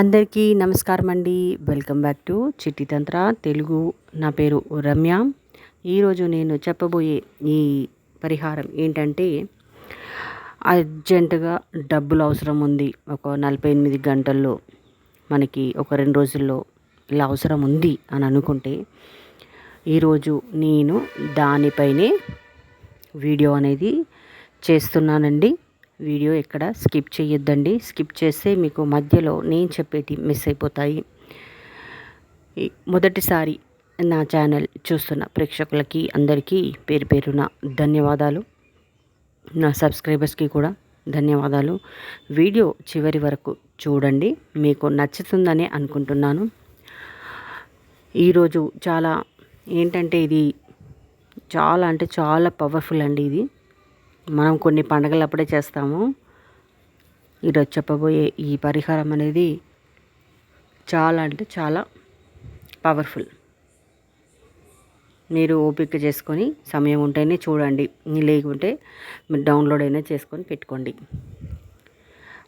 అందరికీ నమస్కారం అండి. వెల్కమ్ బ్యాక్ టు చిట్టి తంత్ర తెలుగు. నా పేరు రమ్య. ఈరోజు నేను చెప్పబోయే ఈ పరిహారం ఏంటంటే అర్జెంటుగా డబ్బులు అవసరం ఉంది. ఒక నలభై ఎనిమిది గంటల్లో మనకి ఒక రెండు రోజుల్లో ఇలా అవసరం ఉంది అని అనుకుంటే ఈరోజు నేను దానిపైనే వీడియో అనేది చేస్తున్నానండి. వీడియో ఎక్కడ స్కిప్ చేయొద్దండి. స్కిప్ చేస్తే మీకు మధ్యలో నేను చెప్పేటి మిస్ అయిపోతాయి. మొదటిసారి నా ఛానల్ చూస్తున్న ప్రేక్షకులకి అందరికీ పేరు పేరున ధన్యవాదాలు. నా సబ్స్క్రైబర్స్కి కూడా ధన్యవాదాలు. వీడియో చివరి వరకు చూడండి. మీకు నచ్చుతుందని అనుకుంటున్నాను. ఈరోజు చాలా ఏంటంటే ఇది చాలా అంటే చాలా పవర్ఫుల్ అండి ఇది. మనం కొన్ని పండగలు అప్పుడే చేస్తాము. ఈరోజు చెప్పబోయే ఈ పరిహారం అనేది చాలా అంటే చాలా పవర్ఫుల్ మీరు ఓపిక చేసుకొని సమయం ఉంటేనే చూడండి. లేకుంటే మీరు డౌన్లోడ్ అయినా చేసుకొని పెట్టుకోండి.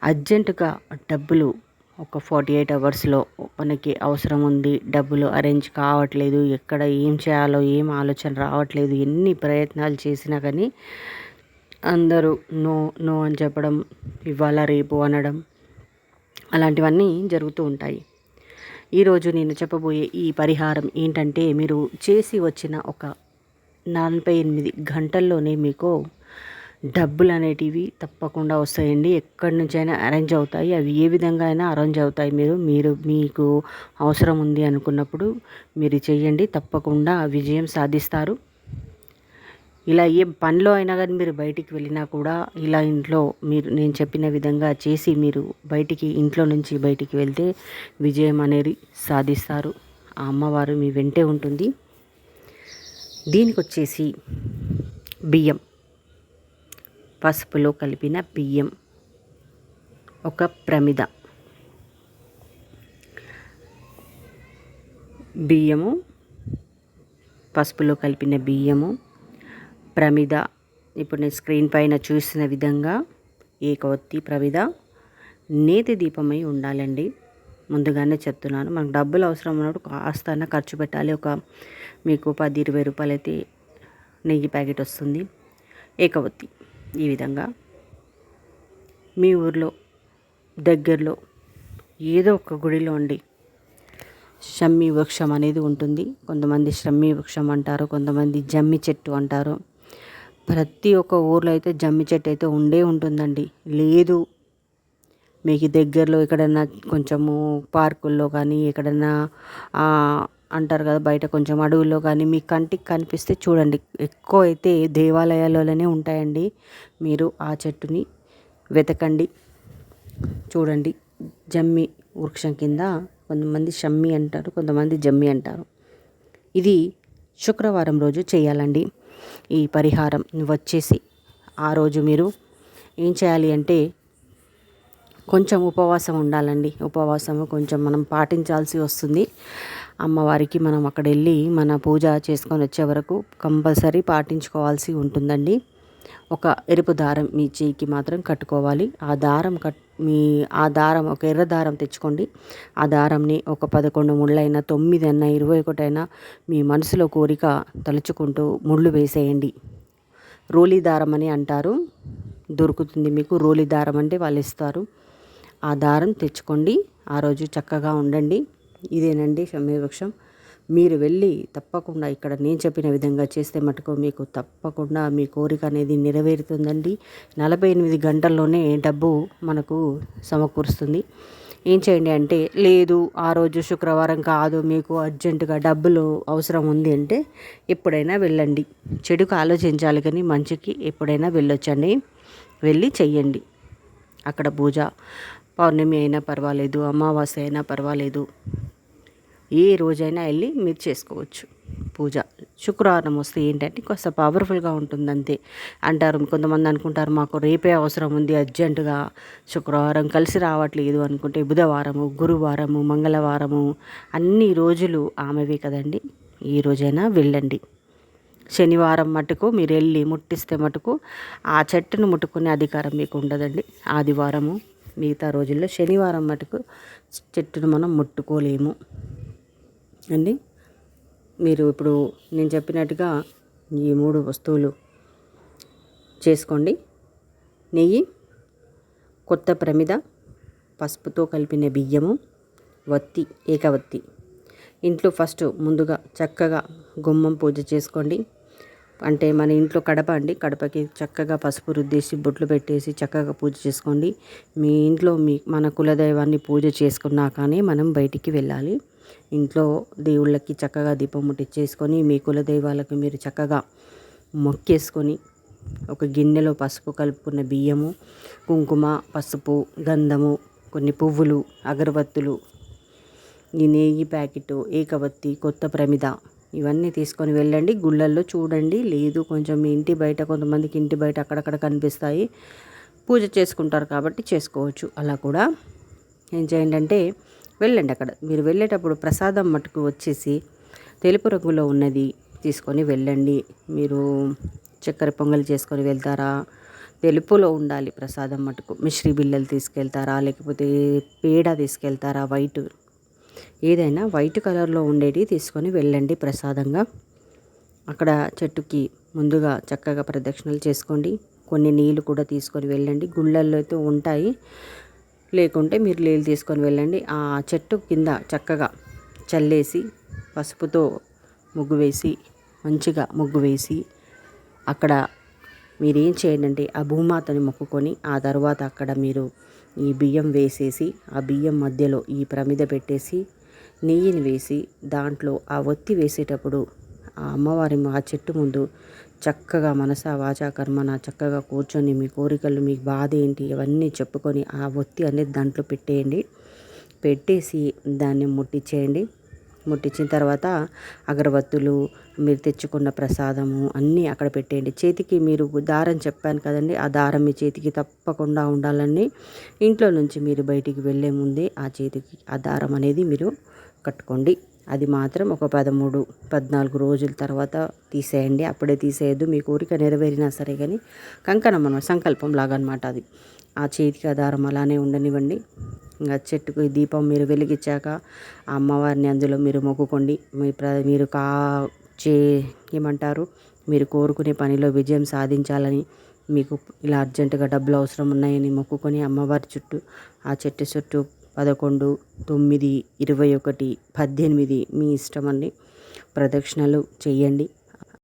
అర్జెంటుగా డబ్బులు ఒక ఫార్టీ ఎయిట్ అవర్స్లో మనకి అవసరం ఉంది. డబ్బులు అరేంజ్ కావట్లేదు. ఎక్కడ ఏం చేయాలో ఏం ఆలోచన రావట్లేదు. ఎన్ని ప్రయత్నాలు చేసినా కానీ అందరూ నో నో అని చెప్పడం ఇవాళ రేపు అనడం అలాంటివన్నీ జరుగుతూ ఉంటాయి. ఈరోజు నేను చెప్పబోయే ఈ పరిహారం ఏంటంటే మీరు చేసి వచ్చిన ఒక నలభై ఎనిమిది గంటల్లోనే మీకు డబ్బులు అనేటివి తప్పకుండా వస్తాయండి. ఎక్కడి నుంచైనా అరేంజ్ అవుతాయి. అవి ఏ విధంగా అయినా అరేంజ్ అవుతాయి. మీరు మీరు మీకు అవసరం ఉంది అనుకున్నప్పుడు మీరు చేయండి. తప్పకుండా విజయం సాధిస్తారు. ఇలా ఏ పనిలో అయినా కానీ మీరు బయటికి వెళ్ళినా కూడా ఇలా ఇంట్లో మీరు నేను చెప్పిన విధంగా చేసి మీరు బయటికి ఇంట్లో నుంచి బయటికి వెళ్తే విజయం అనేది సాధిస్తారు. ఆ అమ్మవారు మీ వెంటే ఉంటుంది. దీనికి వచ్చేసి బియ్యం. పసుపులో కలిపిన బియ్యం. ఒక ప్రమిద. బియ్యము. పసుపులో కలిపిన బియ్యము. ప్రమిద. ఇప్పుడు నేను స్క్రీన్ పైన చూసిన విధంగా ఏకవత్తి ప్రమిద. నేతి దీపమై ఉండాలండి. ముందుగానే చెప్తున్నాను మనకు డబ్బులు అవసరం ఉన్నప్పుడు కాస్త ఖర్చు పెట్టాలి. ఒక మీకు పది ఇరవై రూపాయలు అయితే నెయ్యి ప్యాకెట్ వస్తుంది. ఏకవత్తి ఈ విధంగా. మీ ఊర్లో దగ్గరలో ఏదో ఒక గుడిలో ఉండి షమ్మి వృక్షం అనేది ఉంటుంది. కొంతమంది షమ్మి వృక్షం అంటారు కొంతమంది జమ్మి చెట్టు అంటారు. ప్రతి ఒక్క ఊర్లో అయితే జమ్మి చెట్టు అయితే ఉండే ఉంటుందండి. లేదు. మీకు దగ్గరలో ఎక్కడన్నా కొంచెము పార్కుల్లో కానీ ఎక్కడన్నా అంటారు కదా బయట కొంచెం అడవుల్లో కానీ మీ కంటికి కనిపిస్తే చూడండి. ఎక్కువ అయితే దేవాలయాలలోనే ఉంటాయండి. మీరు ఆ చెట్టుని వెతకండి. చూడండి. జమ్మి వృక్షం కింద కొంతమంది షమ్మి అంటారు కొంతమంది జమ్మి అంటారు. ఇది శుక్రవారం రోజు చేయాలండి. ఈ పరిహారం వచ్చేసి ఆ రోజు మీరు ఏం చేయాలి అంటే కొంచెం ఉపవాసం ఉండాలండి. ఉపవాసము కొంచెం మనం పాటించాల్సి వస్తుంది. అమ్మవారికి మనం అక్కడ వెళ్ళి మన పూజ చేసుకొని వచ్చే వరకు కంపల్సరీ పాటించుకోవాల్సి ఉంటుందండి. ఒక ఎరుపు దారం మీ చేయికి మాత్రం కట్టుకోవాలి. ఆ దారం కట్ మీ ఆ దారం ఒక ఎర్ర దారం తెచ్చుకోండి. ఆ దారంని ఒక పదకొండు ముళ్ళైనా తొమ్మిది అయినా ఇరవై ఒకటైనా మీ మనసులో కోరిక తలుచుకుంటూ ముళ్ళు వేసేయండి. రోలీ దారం అని అంటారు. దొరుకుతుంది మీకు రోలీ దారం అంటే వాళ్ళు ఇస్తారు. ఆ దారం తెచ్చుకోండి. ఆ రోజు చక్కగా ఉండండి. ఇదేనండి షమ్య వృక్షం మీరు వెళ్ళి తప్పకుండా ఇక్కడ నేను చెప్పిన విధంగా చేస్తే మటుకు మీకు తప్పకుండా మీ కోరిక అనేది నెరవేరుతుందండి. నలభై ఎనిమిది గంటల్లోనే డబ్బు మనకు సమకూరుస్తుంది. ఏం చేయండి అంటే లేదు ఆ రోజు శుక్రవారం కాదు మీకు అర్జెంటుగా డబ్బులు అవసరం ఉంది అంటే ఎప్పుడైనా వెళ్ళండి. చెడుకు ఆలోచించాలి కానీ మంచికి ఎప్పుడైనా వెళ్ళొచ్చండి. వెళ్ళి చెయ్యండి. అక్కడ పూజ పౌర్ణమి అయినా పర్వాలేదు అమావాస్య అయినా పర్వాలేదు. ఏ రోజైనా వెళ్ళి మీరు చేసుకోవచ్చు. పూజ. శుక్రవారం వస్తే ఏంటంటే కొంత పవర్ఫుల్గా ఉంటుంది అంతే అంటారు కొంతమంది అనుకుంటారు మాకు రేపే అవసరం ఉంది అర్జెంటుగా శుక్రవారం కలిసి రావట్లేదు అనుకుంటే బుధవారము గురువారము మంగళవారము అన్ని రోజులు ఆమెవే కదండి. ఈ రోజైనా వెళ్ళండి. శనివారం మటుకు మీరు వెళ్ళి ముట్టిస్తే మటుకు ఆ చెట్టును ముట్టుకునే అధికారం మీకు ఉండదండి. ఆదివారము మిగతా రోజుల్లో శనివారం మటుకు చెట్టును మనం ముట్టుకోలేము. అండి? మీరు ఇప్పుడు నేను చెప్పినట్టుగా ఈ మూడు వస్తువులు చేసుకోండి. నెయ్యి కొత్త ప్రమిద పసుపుతో కలిపిన బియ్యము వత్తి ఏకవత్తి. ఇంట్లో ఫస్ట్ ముందుగా చక్కగా గుమ్మం పూజ చేసుకోండి. అంటే మన ఇంట్లో కడప అండి కడపకి చక్కగా పసుపు రుద్దేసి బొట్లు పెట్టేసి చక్కగా పూజ చేసుకోండి. మీ ఇంట్లో మీ మన కులదైవాన్ని పూజ చేసుకున్నాకనే మనం బయటికి వెళ్ళాలి. ఇంట్లో దేవుళ్ళకి చక్కగా దీపం ముట్టించేసుకొని మీ కులదైవాలకు మీరు చక్కగా మొక్కేసుకొని ఒక గిన్నెలో పసుపు కలుపుకున్న బియ్యము కుంకుమ పసుపు గంధము కొన్ని పువ్వులు అగరబత్తులు ఈ నెయ్యి ప్యాకెట్ ఏకవత్తి కొత్త ప్రమిద ఇవన్నీ తీసుకొని వెళ్ళండి. గుళ్ళల్లో చూడండి. లేదు కొంచెం మీ ఇంటి బయట కొంతమందికి ఇంటి బయట అక్కడక్కడ కనిపిస్తాయి. పూజ చేసుకుంటారు కాబట్టి చేసుకోవచ్చు. అలా కూడా ఏం చేయండి అంటే వెళ్ళండి అక్కడ. మీరు వెళ్ళేటప్పుడు ప్రసాదం మటుకు వచ్చేసి తెలుపు రంగులో ఉన్నది తీసుకొని వెళ్ళండి. మీరు చక్కెర పొంగల్ చేసుకొని వెళ్తారా? తెలుపులో ఉండాలి ప్రసాదం మటుకు. మిశ్రీ బిళ్ళలు తీసుకెళ్తారా? లేకపోతే పేడ తీసుకెళ్తారా? వైట్ ఏదైనా వైట్ కలర్లో ఉండేది తీసుకొని వెళ్ళండి ప్రసాదంగా. అక్కడ చెట్టుకి ముందుగా చక్కగా ప్రదక్షిణలు చేసుకోండి. కొన్ని నీళ్ళు కూడా తీసుకొని వెళ్ళండి. గుళ్ళల్లో అయితే ఉంటాయి. లేకుంటే మీరు నీళ్ళు తీసుకొని వెళ్ళండి. ఆ చెట్టు కింద చక్కగా చల్లేసి పసుపుతో ముగ్గు వేసి మంచిగా ముగ్గు వేసి అక్కడ మీరేం చేయండి ఆ భూమాతని మొక్కుకొని ఆ తర్వాత అక్కడ మీరు ఈ బియ్యం వేసేసి ఆ బియ్యం మధ్యలో ఈ ప్రమిద పెట్టేసి నెయ్యిని వేసి దాంట్లో ఆ ఒత్తి వేసేటప్పుడు ఆ అమ్మవారి ఆ చెట్టు ముందు చక్కగా మనస వాచా కర్మన చక్కగా కూర్చొని మీ కోరికలు మీ బాధ ఏంటి ఇవన్నీ చెప్పుకొని ఆ ఒత్తి అనేది దాంట్లో పెట్టేయండి. పెట్టేసి దాన్ని ముట్టించేయండి ముట్టించిన తర్వాత అగరబత్తులు మీరు తెచ్చుకున్న ప్రసాదము అన్నీ అక్కడ పెట్టేయండి. చేతికి మీరు దారం చెప్పాను కదండి ఆ దారం మీ చేతికి తప్పకుండా ఉండాలని ఇంట్లో నుంచి మీరు బయటికి వెళ్ళే ముందే ఆ చేతికి ఆ దారం అనేది మీరు కట్టుకోండి. అది మాత్రం ఒక పదమూడు పద్నాలుగు రోజుల తర్వాత తీసేయండి. అప్పుడే తీసేయద్దు. మీ కోరిక నెరవేరినా సరే కానీ కంకణం అనమాట సంకల్పం లాగా అనమాట అది. ఆ చేతికి ఆధారం అలానే ఉండనివ్వండి. ఇంకా చెట్టుకు దీపం మీరు వెలిగించాక ఆ అమ్మవారిని అందులో మీరు మొక్కుకోండి. మీ ప్ర మీరు కా చే ఏమంటారు? మీరు కోరుకునే పనిలో విజయం సాధించాలని మీకు ఇలా అర్జెంటుగా డబ్బులు అవసరం ఉన్నాయని మొక్కుకొని అమ్మవారి చుట్టూ ఆ చెట్టు చుట్టూ పదకొండు తొమ్మిది ఇరవై ఒకటి పద్దెనిమిది మీ ఇష్టం అండి ప్రదక్షిణలు చేయండి